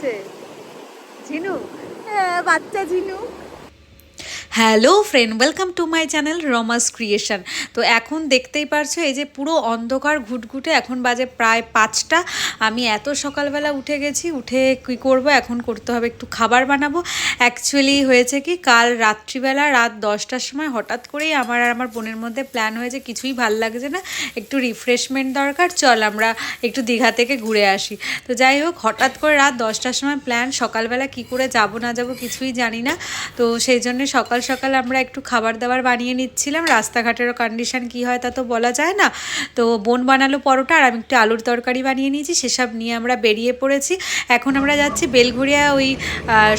হচ্ছে ঝিনু বাচ্চা ঝিনুক। Hello friend, welcome to my channel রমাস creation. তো এখন দেখতেই পারছ, এই যে পুরো অন্ধকার ঘুটঘুটে এখন বাজে প্রায় পাঁচটা। আমি এত সকালবেলা উঠে গেছি, উঠে কী করব, এখন করতে হবে একটু খাবার বানাবো। অ্যাকচুয়ালি হয়েছে কি, কাল রাত্রিবেলা রাত দশটার সময় হঠাৎ করেই আমার আর আমার বোনের মধ্যে প্ল্যান হয়েছে, কিছুই ভালো লাগছে না। একটু রিফ্রেশমেন্ট দরকার, চল আমরা একটু দীঘা থেকে ঘুরে আসি। তো যাই হোক, হঠাৎ করে রাত দশটার সময় প্ল্যান সকালবেলা কি করে যাব না যাব কিছুই জানি না। তো সেই জন্য সকাল সকাল আমরা একটু খাবার দাবার বানিয়ে নিচ্ছিলাম। রাস্তাঘাটেরও কন্ডিশন কি হয় তা তো বলা যায় না। তো বোন বানালো পরোটা আর আমি একটু আলুর তরকারি বানিয়ে নিয়েছি, সেসব নিয়ে আমরা বেরিয়ে পড়েছি। এখন আমরা যাচ্ছি বেলঘুরিয়া ওই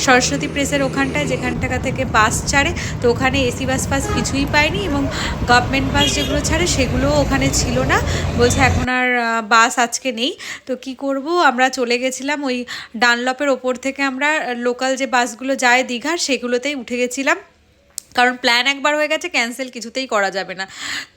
সরস্বতী প্রেসের ওখানটায়, যেখানটা থেকে বাস ছাড়ে। তো ওখানে এসি বাস ফাস কিছুই পাইনি এবং গভর্নমেন্ট বাস যেগুলো ছাড়ে, সেগুলোও ওখানে ছিল না। বলছে এখন আর বাস আজকে নেই। তো কি করব? আমরা চলে গেছিলাম ওই ডানলপের ওপর থেকে আমরা, লোকাল যে বাসগুলো যায় দীঘার, সেগুলোতেই উঠে গেছিলাম। কারণ প্ল্যান একবার হয়ে গেছে ক্যান্সেল কিছুতেই করা যাবে না।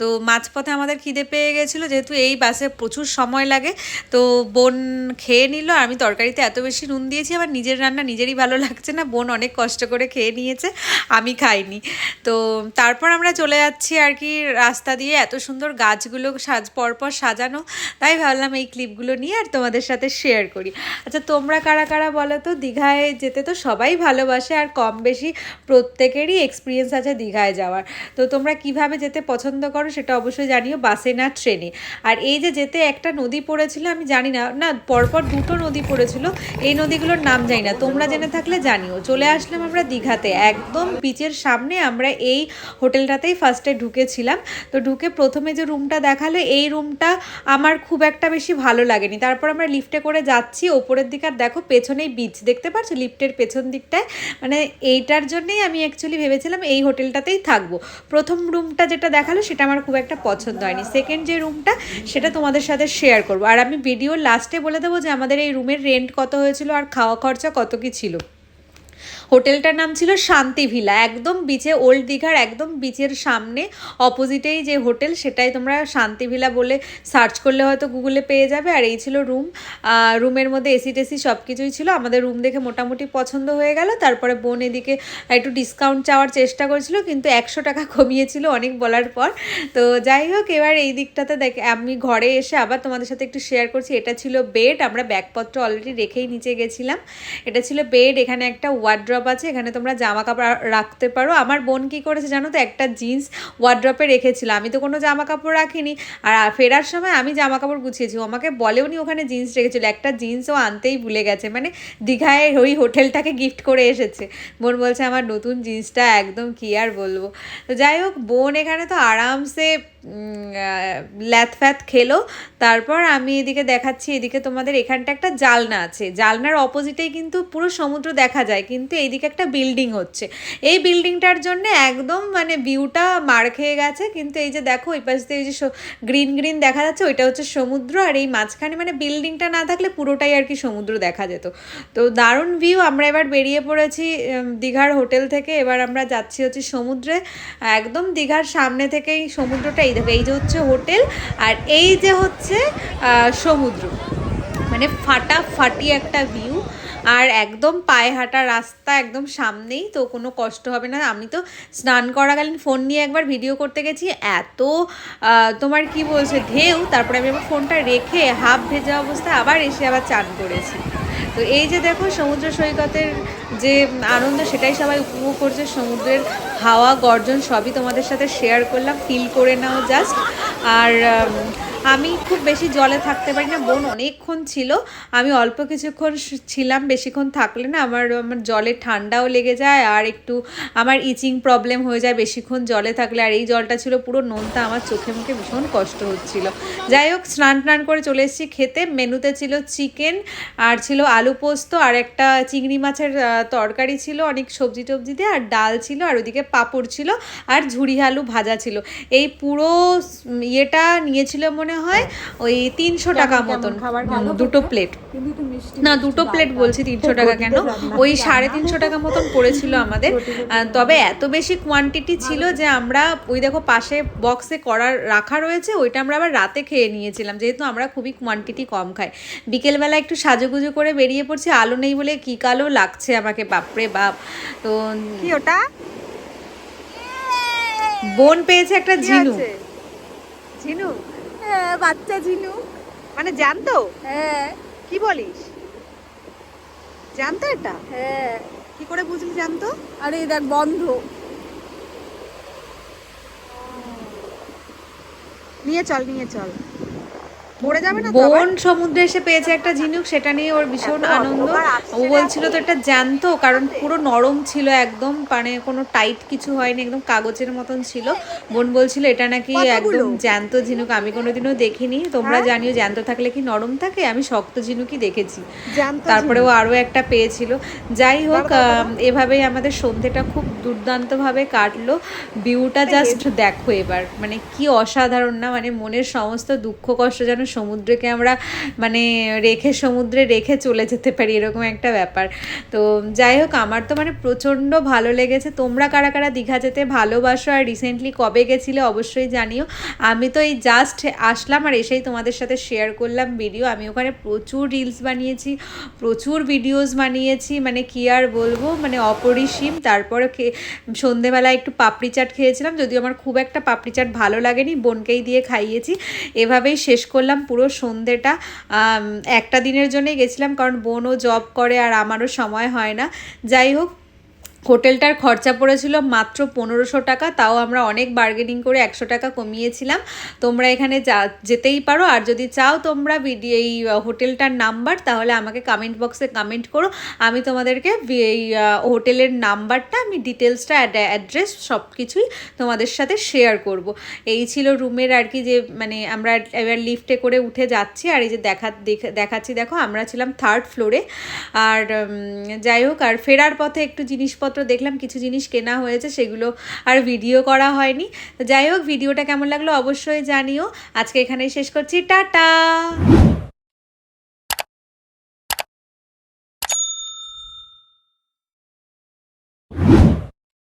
তো মাঝপথে আমাদের খিদে পেয়ে গেছিল, যেহেতু এই বাসে প্রচুর সময় লাগে, তো বোন খেয়ে নিল। আমি তরকারিতে এত বেশি নুন দিয়েছি, আমার নিজের রান্না নিজেরই ভালো লাগছে না, বোন অনেক কষ্ট করে খেয়ে নিয়েছে, আমি খাইনি। তো তারপর আমরা চলে যাচ্ছি আর কি রাস্তা দিয়ে, এত সুন্দর গাছগুলো সাজ, পরপর সাজানো। তাই ভাবলাম এই ক্লিপগুলো নিয়ে আর তোমাদের সাথে শেয়ার করি। আচ্ছা তোমরা কারা কারা বলো তো? দীঘায় যেতে তো সবাই ভালোবাসে, আর কম বেশি প্রত্যেকেরই এক্সপিরিয়েন্স আছে দীঘায় যাওয়ার। তো তোমরা কীভাবে যেতে পছন্দ করো সেটা অবশ্যই জানিও বাসে না ট্রেনে। আর এই যে যেতে একটা নদী পড়েছিল, আমি জানি না না, পরপর দুটো নদী পড়েছিল, এই নদীগুলোর নাম জানি না। তোমরা জেনে থাকলে জানিও। চলে আসলাম আমরা দীঘাতে। একদম বিচের সামনে আমরা এই হোটেলটাতেই ফার্স্টে ঢুকেছিলাম। তো ঢুকে প্রথমে যে রুমটা দেখাল, এই রুমটা আমার খুব একটা বেশি ভালো লাগেনি। তারপর আমরা লিফটে করে যাচ্ছি, ওপরের দিকে আর দেখো পেছনেই বিচ দেখতে পাচ্ছ লিফটের পেছন দিকটায়? মানে এইটার জন্যেই আমি অ্যাকচুয়ালি ভেবেছিলাম এই হোটেলটাতেই থাকব। প্রথম রুমটা যেটা দেখাল, সেটা আমার খুব একটা পছন্দ হয়নি। সেকেন্ড যে রুমটা, সেটা তোমাদের সাথে শেয়ার করব। আর আমি ভিডিওর লাস্টে বলে দেবো যে, আমাদের এই রুমের রেন্ট কত হয়েছিল আর খাওয়া খরচা কত কী ছিল। হোটেলটার নাম ছিল শান্তি ভিলা। একদম বিচে ওল্ড দীঘার একদম বিচের সামনে অপোজিটেই যে হোটেল, সেটাই তোমরা শান্তি ভিলা বলে সার্চ করলে হয়তো গুগলে পেয়ে যাবে। আর এই ছিল রুম রুমের মধ্যে এসি টেসি সব কিছুই ছিল। আমাদের রুম দেখে মোটামুটি পছন্দ হয়ে গেল। তারপরে বোন এদিকে একটু ডিসকাউন্ট চাওয়ার চেষ্টা করেছিল, কিন্তু একশো টাকা কমিয়েছিল অনেক বলার পর। তো যাই হোক, এবার এই দিকটাতে দেখ, আমি ঘরে এসে আবার তোমাদের সাথে একটু শেয়ার করছি। এটা ছিল বেড আমরা ব্যাগপত্র অলরেডি রেখেই নিচে গেছিলাম। এটা ছিল বেড এখানে একটা ওয়ার্ড্রপ আছে, এখানে তোমরা জামা কাপড় রাখতে পারো। আমার বোন কি করেছে জানো তো, একটা জিন্স ওয়ার্ড্রপে রেখেছিল। আমি তো কোনো জামা কাপড় রাখিনি। আর ফেরার সময় আমি জামা কাপড় গুছিয়েছি। ও আমাকে বলেও নি ওখানে জিন্স রেখেছিল। একটা জিন্সও আনতেই ভুলে গেছে। মানে দীঘায় ওই হোটেলটাকে গিফট করে এসেছে। বোন বলছে, আমার নতুন জিন্সটা একদম কি আর বলব? তো যাই হোক, বোন এখানে তো আরামসে ল্যাথ ফ্যাথ খেলো। তারপর আমি এদিকে দেখাচ্ছি। এদিকে তোমাদের এখানটা একটা জালনা আছে। জালনার অপোজিটেই কিন্তু পুরো সমুদ্র দেখা যায়। কিন্তু এইদিকে একটা বিল্ডিং হচ্ছে। এই বিল্ডিংটার জন্য একদম মানে ভিউটা মার খেয়ে গেছে, কিন্তু এই যে দেখো ওই পাশ দিয়ে এই যে গ্রিন গ্রিন দেখা যাচ্ছে, ওইটা হচ্ছে সমুদ্র, আর এই মাঝখানে মানে বিল্ডিংটা না থাকলে পুরোটাই আর কি সমুদ্র দেখা যেত। তো দারুণ ভিউ আমরা এবার বেরিয়ে পড়েছি দীঘার হোটেল থেকে, এবার আমরা যাচ্ছি হচ্ছে সমুদ্রে। একদম দীঘার সামনে থেকেই সমুদ্রটা, এই দেখো, এই যে হচ্ছে হোটেল আর এই যে হচ্ছে সমুদ্র। মানে ফাটাফাটি একটা ভিউ আর একদম পায়ে হাঁটা রাস্তা একদম সামনেই, তো কোনো কষ্ট হবে না। আমি তো স্নান করাকালীন ফোন নিয়ে একবার ভিডিও করতে গেছি, এত তোমার কি বলছে, ঢেউ, তারপরে আমি আমার ফোনটা রেখে হাফ ভেজা অবস্থায় আবার এসে আবার চান করেছি। তো এই যে দেখো সমুদ্র সৈকতের যে আনন্দ, সেটাই সবাই উপভোগ করছে। সমুদ্রের হাওয়া, গর্জন সবই তোমাদের সাথে শেয়ার করলাম। ফিল করে নাও জাস্ট আর আমি খুব বেশি জলে থাকতে পারি না, বোন অনেকক্ষণ ছিল। আমি অল্প কিছুক্ষণ ছিলাম, বেশিক্ষণ থাকলে না আমার আমার জলে ঠান্ডাও লেগে যায় আর একটু আমার ইচিং প্রবলেম হয়ে যায় বেশিক্ষণ জলে থাকলে। আর এই জলটা ছিল পুরো নোনতা, আমার চোখে মুখে ভীষণ কষ্ট হচ্ছিল। যাই হোক স্নান টান করে চলে এসেছি খেতে। মেনুতে ছিল চিকেন আর ছিল আলু পোস্ত আর একটা চিংড়ি মাছের তরকারি ছিল অনেক সবজি টবজি দিয়ে আর ডাল ছিল আর ওদিকে পাঁপড় ছিল আর ঝুড়ি আলু ভাজা ছিল। এই পুরো ইয়েটা নিয়েছিল মনে হয় ওই তিনশো টাকা মতন। দুটো প্লেট না দুটো প্লেট বলছি তিনশো টাকা কেন? ওই সাড়ে তিনশো টাকা মতন পড়েছিল আমাদের। তবে এত বেশি কোয়ান্টিটি ছিল যে আমরা ওই দেখো পাশে বক্সে করার রাখা রয়েছে ওইটা আমরা আবার রাতে খেয়ে নিয়েছিলাম। যেহেতু আমরা খুবই কোয়ান্টিটি কম খাই। বিকেলবেলা একটু সাজুগুজু করে বেরিয়ে বেরিয়ে পড়ছি আলো নেই বলে কি কালো লাগছে আমাকে বাপরে বাপ। তো কি ওটা? বোন পেয়েছে একটা ঝিনু হ্যাঁ বাচ্চা ঝিনুক। মানে জানতো হ্যাঁ। কি বলিস? জানতো এটা? হ্যাঁ। কি করে বুঝলি জানতো আরে দেখ বন্ধ। নিয়ে চল নিয়ে চল। মরে যাবে না বোন সমুদ্রে এসে পেয়েছে একটা ঝিনুক সেটা নিয়ে ওর ভীষণ আনন্দ। ও বলছিল তো এটা জানতো কারণ পুরো নরম ছিল একদম মানে কোনো টাইট কিছু হয়নি একদম কাগজের মতন ছিল। বোন বলছিল এটা নাকি একদম জ্যান্ত ঝিনুক আমি কোনোদিনও দেখিনি। তোমরা হ্যাঁ? জানিও জ্যান্ত থাকলে কি নরম থাকে? আমি শক্ত ঝিনুকই দেখেছি। তারপরে ও আরও একটা পেয়েছিল। যাই হোক। এভাবেই আমাদের সন্ধেটা খুব দুর্দান্তভাবে কাটলো। ভিউটা জাস্ট দেখো এবার। মানে কি অসাধারণ না মানে মনের সমস্ত দুঃখ কষ্ট যেন সমুদ্রকে আমরা মানে রেখে সমুদ্রে রেখে চলে যেতে পারি, এরকম একটা ব্যাপার। তো যাই হোক, আমার তো মানে প্রচণ্ড ভালো লেগেছে। তোমরা কারা কারা দীঘা যেতে ভালোবাসো আর রিসেন্টলি কবে গেছিলে অবশ্যই জানিও। আমি তো এই জাস্ট আসলাম আর এসেই তোমাদের সাথে শেয়ার করলাম ভিডিও আমি ওখানে প্রচুর রিলস বানিয়েছি, প্রচুর ভিডিওস বানিয়েছি মানে কি আর বলব মানে অপরিসীম। তারপরে সন্ধেবেলায় একটু পাপড়ি চাট খেয়েছিলাম, যদিও আমার খুব একটা পাপড়ি চাট ভালো লাগেনি, বোনকেই দিয়ে খাইয়েছি। এভাবেই শেষ করলাম। পুরো সন্ধেটা একটা দিনের জন্যই গেছিলাম কারণ বোনও জব করে আর আমারও সময় হয় না। যাই হোক হোটেলটার খরচা পড়েছিল মাত্র পনেরোশো টাকা, তাও আমরা অনেক বার্গেনিং করে একশো টাকা কমিয়েছিলাম। তোমরা এখানে যা, যেতেই পারো, আর যদি চাও তোমরা ভিডিও এই হোটেলটার নাম্বার তাহলে আমাকে কমেন্ট বক্সে কমেন্ট করো। আমি তোমাদেরকে এই হোটেলের নাম্বারটা আমি ডিটেলসটা অ্যাড্রেস সব কিছুই তোমাদের সাথে শেয়ার করব। এই ছিল রুমের আর কি যে মানে আমরা এবার লিফটে করে উঠে যাচ্ছি, আর এই যে দেখ- দেখাচ্ছি, দেখো, আমরা ছিলাম থার্ড ফ্লোরে আর যাই হোক, আর ফেরার পথে একটু জিনিসপত্র দেখলাম, কিছু জিনিস কেনা হয়েছে, সেগুলো আর ভিডিও করা হয়নি। যাই হোক ভিডিওটা কেমন লাগল অবশ্যই জানিও। আজকে এখানেই শেষ করছি। টাটা!